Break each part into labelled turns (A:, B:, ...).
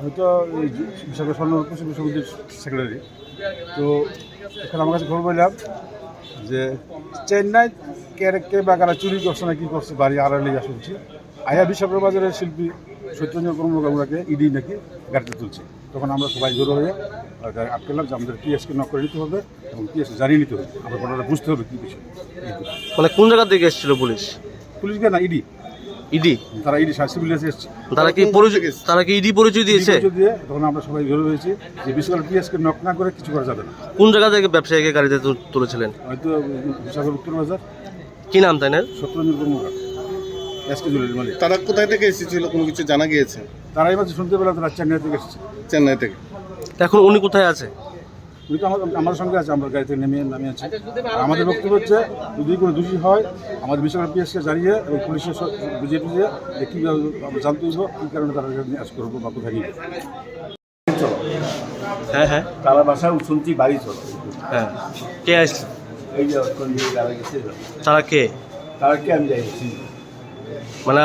A: আমি তো বিশাখ স্বর্ণ কৃষি বিশ্ববিদ্যালয়ের সেক্রেটারি তো এখানে আমার কাছে খবর পেলাম যে চেন্নাই কে কে বা কারা চুরি করছে না কি করছে বাড়ি আড়ালে যা শুনছি আয়া বিশ্বকর বাজারের শিল্পী সত্যেন্দ্র কর্মকার ইডি নাকি গাড়িতে তুলছে। তখন আমরা সবাই জড়ো হয়ে আটকালাম যে আমাদের পিএসকে নক করে নিতে হবে এবং পিএসকে জানিয়ে নিতে হবে। আমরা ঘটনাটা বুঝতে হবে কী বিষয়।
B: মানে কোন জায়গা থেকে এসেছিল পুলিশ?
A: পুলিশকে না ইডি।
B: ইডি?
A: তারা ইডি সিভিল এসছে।
B: তারা কি পরিচয় তারা কি ইডি পরিচয় দিয়েছে?
A: পরিচয় দিয়ে তখন আমরা সবাই জড়ো হয়েছি যে বিশ্বকাল পিএসকে নক না করে কিছু করা যাবে না।
B: কোন জায়গা থেকে ব্যবসায়ীকে গাড়িতে তুলেছিলেন?
A: হয়তো বিশাখার উত্তর বাজার।
B: কি নাম তাই না
A: সত্যরঞ্জন কর্মকার এসকে জুয়েলারি মালিক।
C: তারা কোথায় থেকে এসেছিল? কোনো কিছু জানা গিয়েছে?
A: তারাই মাঝে শুনতে পেলাম তারা চেন্নাই থেকে এসেছে।
C: চেন্নাই থেকে।
B: তা এখন উনি কোথায় আছে?
A: উনি তো আমার আমার সঙ্গে আছে আমরা গাড়িতে নেমে নামে আছি। আমাদের বক্তব্য হচ্ছে যদি কোনো দোষী হয় আমাদের বিশ্বকাল পিএসকে জানিয়ে এবং পুলিশের বুঝিয়ে বুঝিয়ে যে কীভাবে আমরা জানতে হইব কী কারণে তারা নিয়ে আস করব বা কোথায় নিয়ে
B: হ্যাঁ হ্যাঁ।
D: তারা বাসায় শুনছি বাড়ি চলো।
B: হ্যাঁ। কে আসছে
D: এই যে তারা গেছে।
B: তারা কে?
D: তারা কে আমি যাইছি
B: মানে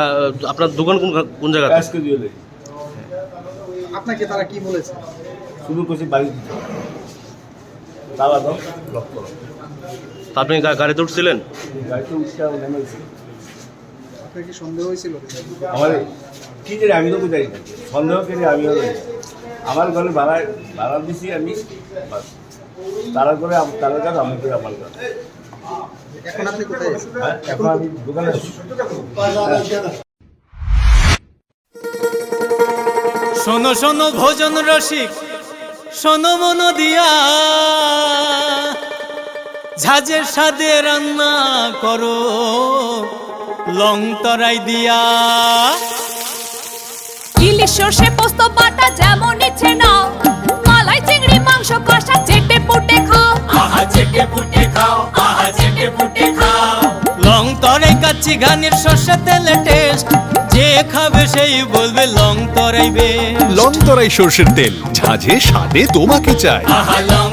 B: আপনার দোকান কোন কোন
D: জুয়েলারি
E: আপনাকে তারা কি বলেছে?
D: শুধু করছি বাড়ি দিতে তালা দাও লক করো
B: আপনি গা- গাড়িতে উঠছিলেন?
D: গাড়িতে উঠতে আমি নেমেছি।
E: আপনার কি সন্দেহ হয়েছিল?
D: আমার কি জানি আমি তো জানি সন্দেহ করি আমিও আমার ঘরে ভাড়া ভাড়া দিছি আমি। তারা করে তারা কাজ আমি করে আমার কাজ
E: এখন আপনি কোথায়
D: হ্যাঁ এখন আমি দোকানে
F: শোনো শোনো ভোজন রসিক। শোনো মন দিয়া। ঝাঁঝের সাদে রান্না করো লং তরাই দিয়া।
G: ইলিশ সর্ষে পোস্ত বাটা যেমন ইচ্ছে নাও। মালাই চিংড়ি মাংস কষা চেটে পুটে খাও।
F: আহা চেটে পুটে খাও। তরাই গানের শস্যা সর্ষে তেলে টেস্ট যে খাবে সেই বলবে লং তরাইবে।
H: লং তরাই সর্ষের তেল। ঝাঁঝে স্বাদে তোমাকে চাই।
F: আহা লং